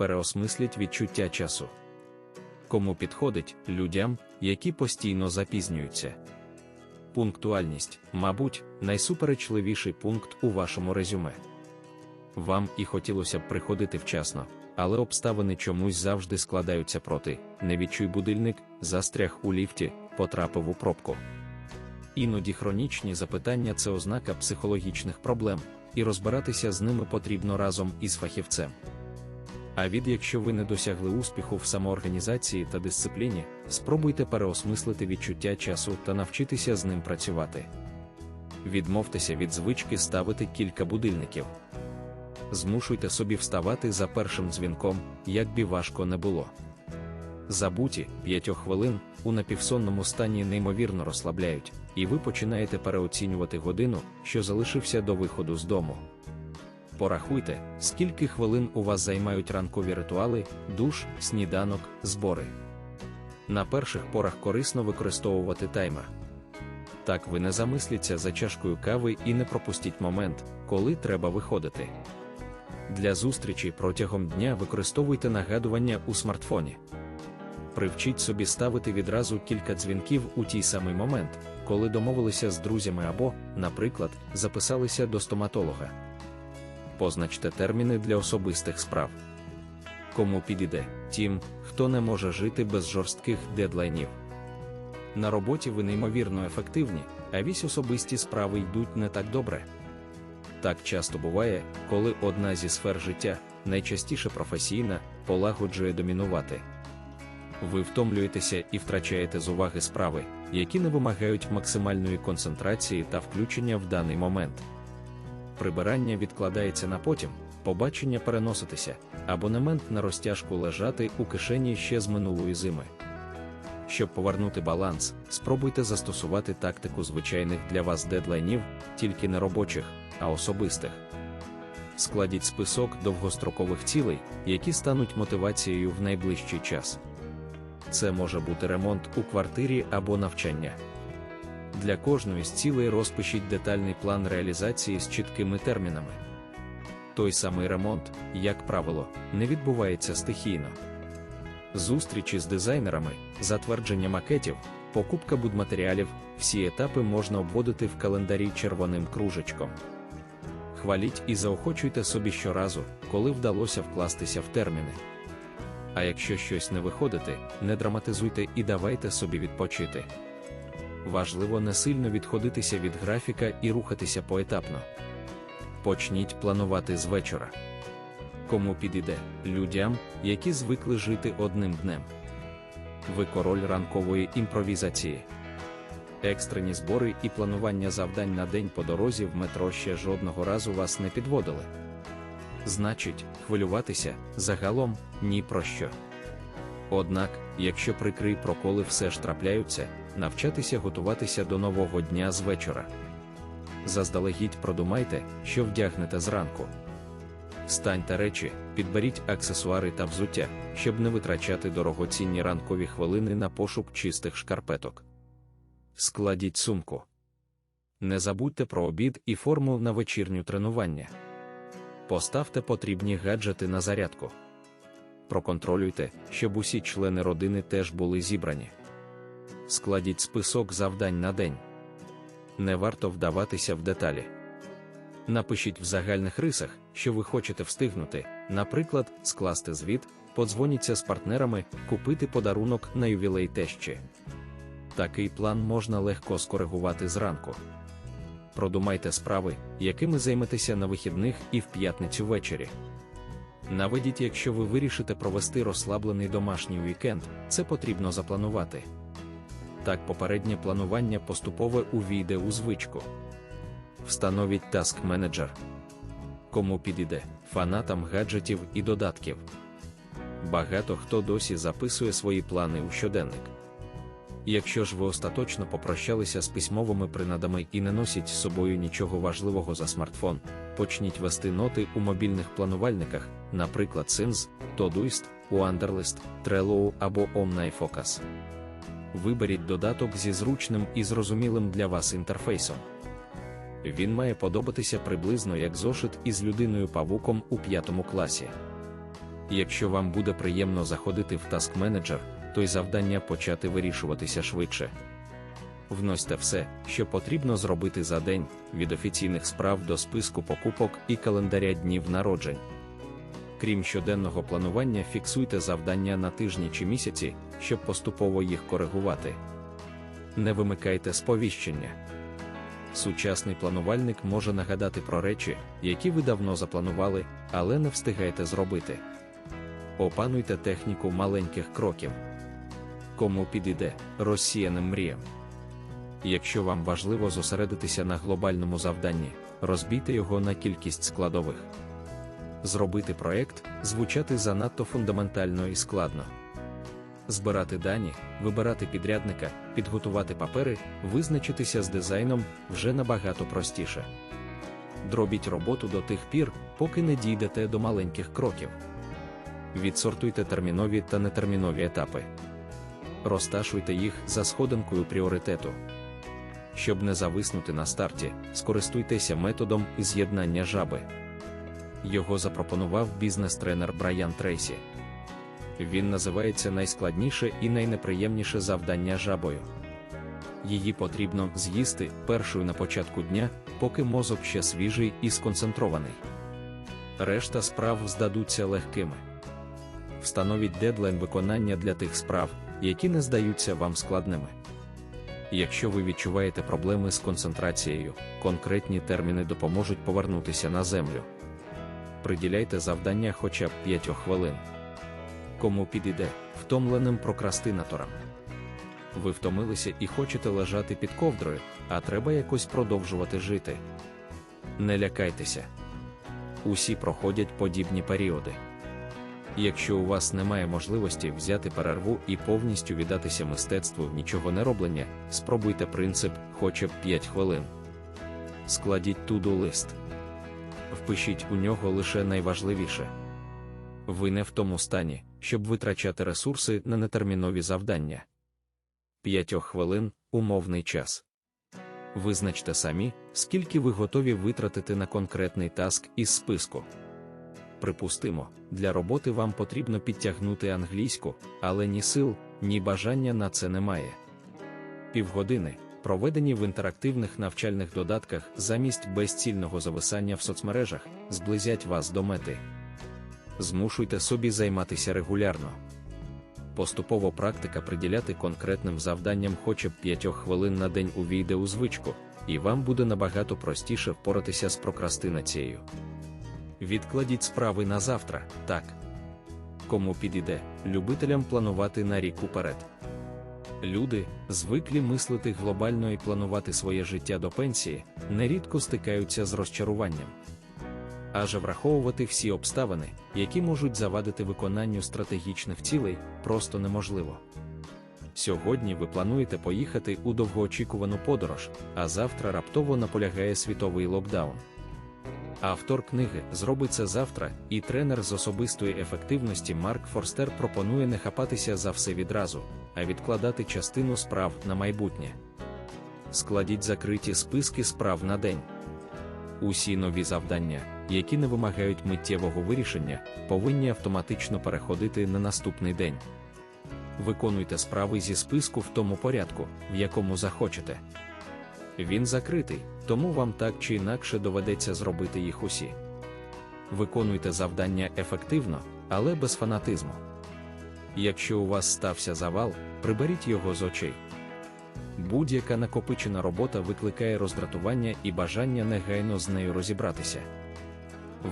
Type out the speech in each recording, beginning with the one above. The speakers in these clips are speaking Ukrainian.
переосмисліть відчуття часу. Кому підходить людям, які постійно запізнюються. Пунктуальність, мабуть, найсуперечливіший пункт у вашому резюме. Вам і хотілося б приходити вчасно, але обставини чомусь завжди складаються проти. Не відчуй будильник, застряг у ліфті, потрапив у пробку. Іноді хронічні запитання це ознака психологічних проблем, і розбиратися з ними потрібно разом із фахівцем. А від якщо ви не досягли успіху в самоорганізації та дисципліні, спробуйте переосмислити відчуття часу та навчитися з ним працювати. Відмовтеся від звички ставити кілька будильників. Змушуйте собі вставати за першим дзвінком, як би важко не було. Забуті п'ятьох хвилин у напівсонному стані неймовірно розслабляють, і ви починаєте переоцінювати годину, що залишився до виходу з дому. Порахуйте, скільки хвилин у вас займають ранкові ритуали, душ, сніданок, збори. На перших порах корисно використовувати таймер. Так ви не замисліться за чашкою кави і не пропустіть момент, коли треба виходити. Для зустрічі протягом дня використовуйте нагадування у смартфоні. Привчіть собі ставити відразу кілька дзвінків у тій самий момент, коли домовилися з друзями або, наприклад, записалися до стоматолога. Позначте терміни для особистих справ. Кому підійде, тим, хто не може жити без жорстких дедлайнів. На роботі ви неймовірно ефективні, а вісь особисті справи йдуть не так добре. Так часто буває, коли одна зі сфер життя, найчастіше професійна, полагоджує домінувати. Ви втомлюєтеся і втрачаєте з уваги справи, які не вимагають максимальної концентрації та включення в даний момент. Прибирання відкладається на потім, побачення переноситися, абонемент на розтяжку лежати у кишені ще з минулої зими. Щоб повернути баланс, спробуйте застосувати тактику звичайних для вас дедлайнів, тільки не робочих, а особистих. Складіть список довгострокових цілей, які стануть мотивацією в найближчий час. Це може бути ремонт у квартирі або навчання. Для кожної з цілей розпишіть детальний план реалізації з чіткими термінами. Той самий ремонт, як правило, не відбувається стихійно. Зустрічі з дизайнерами, затвердження макетів, покупка будматеріалів, всі етапи можна обводити в календарі червоним кружечком. Хваліть і заохочуйте собі щоразу, коли вдалося вкластися в терміни. А якщо щось не виходити, не драматизуйте і давайте собі відпочити. Важливо не сильно відходитися від графіка і рухатися поетапно. Почніть планувати з вечора. Кому підійде людям, які звикли жити одним днем. Ви король ранкової імпровізації. Екстрені збори і планування завдань на день по дорозі в метро ще жодного разу вас не підводили. Значить, хвилюватися загалом ні про що. Однак, якщо прикрий проколи все ж трапляються, навчатися готуватися до нового дня з вечора. Заздалегідь продумайте, що вдягнете зранку. Станьте речі, підберіть аксесуари та взуття, щоб не витрачати дорогоцінні ранкові хвилини на пошук чистих шкарпеток. Складіть сумку. Не забудьте про обід і форму на вечірню тренування. Поставте потрібні гаджети на зарядку. Проконтролюйте, щоб усі члени родини теж були зібрані. Складіть список завдань на день. Не варто вдаватися в деталі. Напишіть в загальних рисах, що ви хочете встигнути, наприклад, скласти звіт, подзвоніться з партнерами, купити подарунок на ювілей тещі. Такий план можна легко скоригувати зранку. Продумайте справи, якими займетеся на вихідних і в п'ятницю ввечері. Наведіть, якщо ви вирішите провести розслаблений домашній вікенд, це потрібно запланувати. Так попереднє планування поступове увійде у звичку. Встановіть Task Manager. Кому підійде фанатам гаджетів і додатків. Багато хто досі записує свої плани у щоденник. Якщо ж ви остаточно попрощалися з письмовими принадами і не носіть з собою нічого важливого за смартфон, почніть вести ноти у мобільних планувальниках, наприклад, Sims, Todoist, Wanderlist, Trello або OmniFocus. Виберіть додаток зі зручним і зрозумілим для вас інтерфейсом. Він має подобатися приблизно як зошит із людиною павуком у п'ятому класі. Якщо вам буде приємно заходити в Task Manager, то й завдання почати вирішуватися швидше. Вносьте все, що потрібно зробити за день, від офіційних справ до списку покупок і календаря днів народжень. Крім щоденного планування, фіксуйте завдання на тижні чи місяці, щоб поступово їх коригувати. Не вимикайте сповіщення. Сучасний планувальник може нагадати про речі, які ви давно запланували, але не встигаєте зробити. Опануйте техніку маленьких кроків. Кому підійде розсіяним мріям. Якщо вам важливо зосередитися на глобальному завданні, розбійте його на кількість складових. Зробити проект звучати занадто фундаментально і складно. Збирати дані, вибирати підрядника, підготувати папери, визначитися з дизайном вже набагато простіше. Дробіть роботу до тих пір, поки не дійдете до маленьких кроків. Відсортуйте термінові та нетермінові етапи. Розташуйте їх за сходинкою пріоритету. Щоб не зависнути на старті, скористуйтеся методом з'єднання жаби. Його запропонував бізнес-тренер Брайан Трейсі. Він називається найскладніше і найнеприємніше завдання жабою. Її потрібно з'їсти першою на початку дня, поки мозок ще свіжий і сконцентрований. Решта справ здадуться легкими. Встановіть дедлайн виконання для тих справ, які не здаються вам складними. Якщо ви відчуваєте проблеми з концентрацією, конкретні терміни допоможуть повернутися на землю. Приділяйте завдання хоча б 5 хвилин. Кому підійде втомленим прокрастинаторам. Ви втомилися і хочете лежати під ковдрою, а треба якось продовжувати жити. Не лякайтеся. Усі проходять подібні періоди. Якщо у вас немає можливості взяти перерву і повністю віддатися мистецтву нічого не роблення, спробуйте принцип хоча б 5 хвилин. Складіть туду лист. Впишіть у нього лише найважливіше. Ви не в тому стані, щоб витрачати ресурси на нетермінові завдання. 5 хвилин умовний час. Визначте самі, скільки ви готові витратити на конкретний таск із списку. Припустимо, для роботи вам потрібно підтягнути англійську, але ні сил, ні бажання на це немає. Півгодини, проведені в інтерактивних навчальних додатках замість безцільного зависання в соцмережах, зблизять вас до мети. Змушуйте собі займатися регулярно. Поступово практика приділяти конкретним завданням хоча б 5 хвилин на день увійде у звичку, і вам буде набагато простіше впоратися з прокрастинацією. Відкладіть справи на завтра, так. Кому підійде, любителям планувати на рік уперед. Люди, звиклі мислити глобально і планувати своє життя до пенсії, нерідко стикаються з розчаруванням. Аже враховувати всі обставини, які можуть завадити виконанню стратегічних цілей, просто неможливо. Сьогодні ви плануєте поїхати у довгоочікувану подорож, а завтра раптово наполягає світовий локдаун. Автор книги зробить це завтра, і тренер з особистої ефективності Марк Форстер пропонує не хапатися за все відразу, а відкладати частину справ на майбутнє. Складіть закриті списки справ на день. Усі нові завдання, які не вимагають миттєвого вирішення, повинні автоматично переходити на наступний день. Виконуйте справи зі списку в тому порядку, в якому захочете. Він закритий, тому вам так чи інакше доведеться зробити їх усі. Виконуйте завдання ефективно, але без фанатизму. Якщо у вас стався завал, приберіть його з очей. Будь-яка накопичена робота викликає роздратування і бажання негайно з нею розібратися.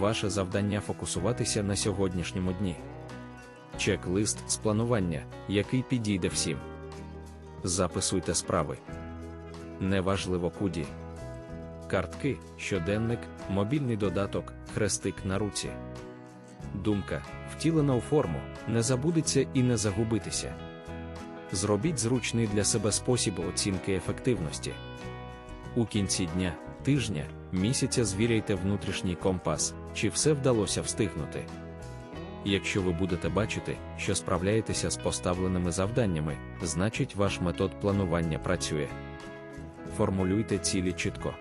Ваше завдання фокусуватися на сьогоднішньому дні. Чек-лист з планування, який підійде всім. Записуйте справи. Неважливо куди. Картки, щоденник, мобільний додаток, хрестик на руці. Думка, втілена у форму, не забудеться і не загубитися. Зробіть зручний для себе спосіб оцінки ефективності. У кінці дня, тижня, місяця звіряйте внутрішній компас, чи все вдалося встигнути. Якщо ви будете бачити, що справляєтеся з поставленими завданнями, значить ваш метод планування працює. Формулюйте цілі чітко.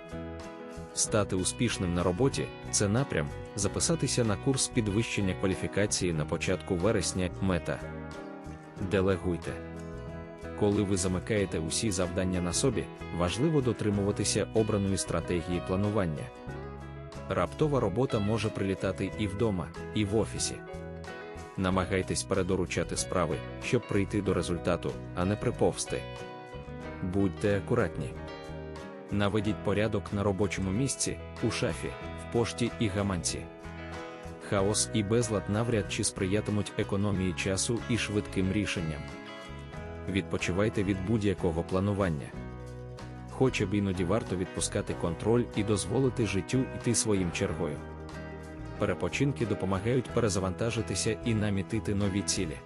Стати успішним на роботі це напрям, записатися на курс підвищення кваліфікації на початку вересня мета. Делегуйте. Коли ви замикаєте усі завдання на собі, важливо дотримуватися обраної стратегії планування. Раптова робота може прилітати і вдома, і в офісі. Намагайтесь передоручати справи, щоб прийти до результату, а не приповзти. Будьте акуратні. Наведіть порядок на робочому місці, у шафі, в пошті і гаманці. Хаос і безлад навряд чи сприятимуть економії часу і швидким рішенням. Відпочивайте від будь-якого планування. Хоча б іноді варто відпускати контроль і дозволити життю йти своїм чергою. Перепочинки допомагають перезавантажитися і намітити нові цілі.